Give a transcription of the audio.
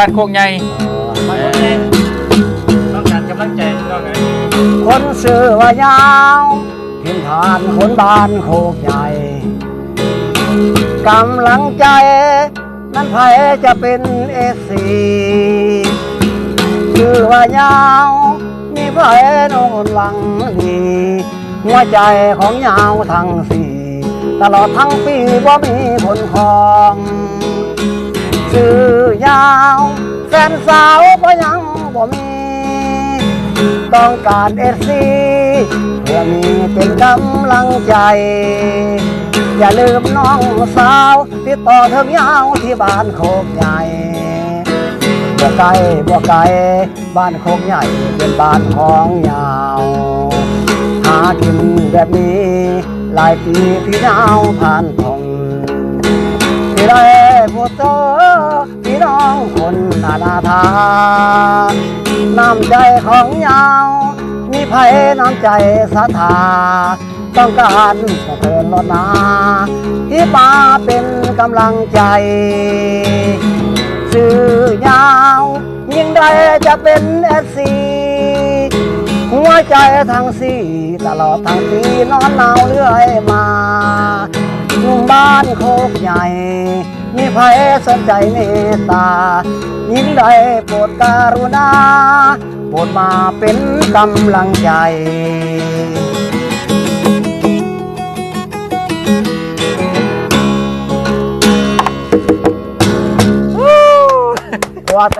บ้านโคกใหญ่มาคนเองต้องการกำลังใจต้องไงคนชื่อว่ายาวพินทานคนบ้านโคกใหญ่กำลังใจ นั้นไผจะเป็นเอซีชื่อว่ายาวมีไผโนนหวังดีหัวใจของยาวทั้งสี่ตลอดทั้งปีว่ามีผลของชื่อยาว แฟนสาวก็ยังบ่มี ต้องการเอซีเพื่อมีเป็นกำลังใจ อย่าลืมน้องสาวติดต่อเธอยาวที่บ้านโคกใหญ่บัวไก่บัวไก่บ้านโคกใหญ่เป็นบ้านของยาว หากินแบบนี้หลายปีพี่ยาวผ่านทนที่ได้พูดเจอ นอนาถาน้ำใจของยาว มีภัยน้ำใจศรัทธาต้องการสะเทินรถนาที่มาเป็นกำลังใจชื่อยาว ยิ่งใดจะเป็นเอซีหัวใจทั้งสี่ตลอดทั้งปีนอนหนาวเรื่อยมาหนุ่มบ้านโคกใหญ่ มีภัยสนใจเมตตายินได้โปรดการุณาโปรดมาเป็นกำลังใจ